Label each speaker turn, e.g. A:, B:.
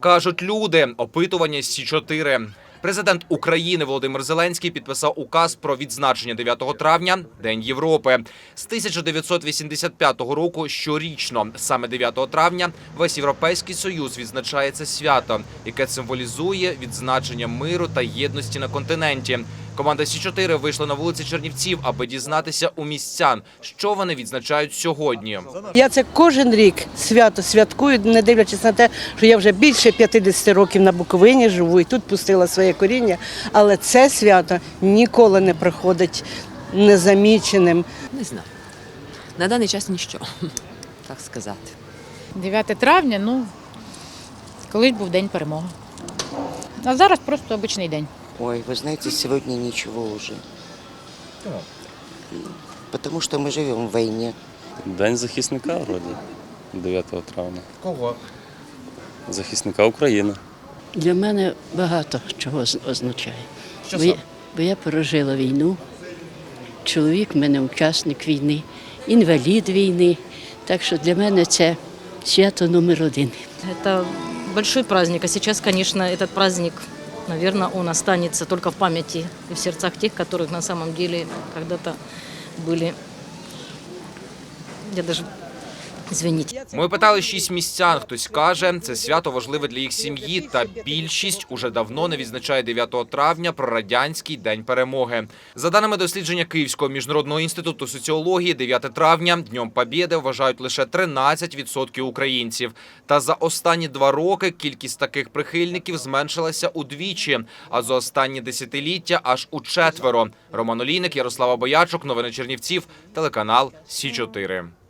A: Кажуть люди, опитування Сі 4 Президент України Володимир Зеленський підписав указ про відзначення 9 травня День Європи. З 1985 року щорічно, саме 9 травня, весь європейський союз відзначається свято, яке символізує відзначення миру та єдності на континенті. Команда Сі 4 вийшла на вулиці Чернівців, аби дізнатися у містян, що вони відзначають сьогодні.
B: Я це кожен рік свято святкую, не дивлячись на те, що я вже більше 50 років на Буковині живу і тут пустила своє коріння. Але це свято ніколи не проходить незаміченим.
C: Не знаю. На даний час ніщо, так сказати.
D: 9 травня, ну, колись був день перемоги. А зараз просто обичний день.
E: Ой, вы знаете, сегодня ничего уже. Потому что мы живем в войне.
F: День захисника вроді 9 травня.
A: Кого?
F: Захисника України.
G: Для мене багато чого з- означає.
A: Що
G: бо, я,
A: саме?
G: бо я пережила війну, чоловік в мене учасник війни, інвалід війни. Так що для мене це свято номер один.
H: Это большой праздник, а сейчас, конечно, этот праздник, наверное, он останется только в памяти и в сердцах тех, которых на самом деле когда-то были, я даже, извините,
A: Ми питали шість містян. Хтось каже, це свято важливе для їх сім'ї, та більшість уже давно не відзначає 9 травня про радянський день перемоги. За даними дослідження Київського міжнародного інституту соціології, 9 травня днем Побєди вважають лише 13% українців. Та за останні два роки кількість таких прихильників зменшилася удвічі, а за останні десятиліття аж у четверо. Роман Олійник, Ярослава Боячук, новини Чернівців, телеканал Сі 4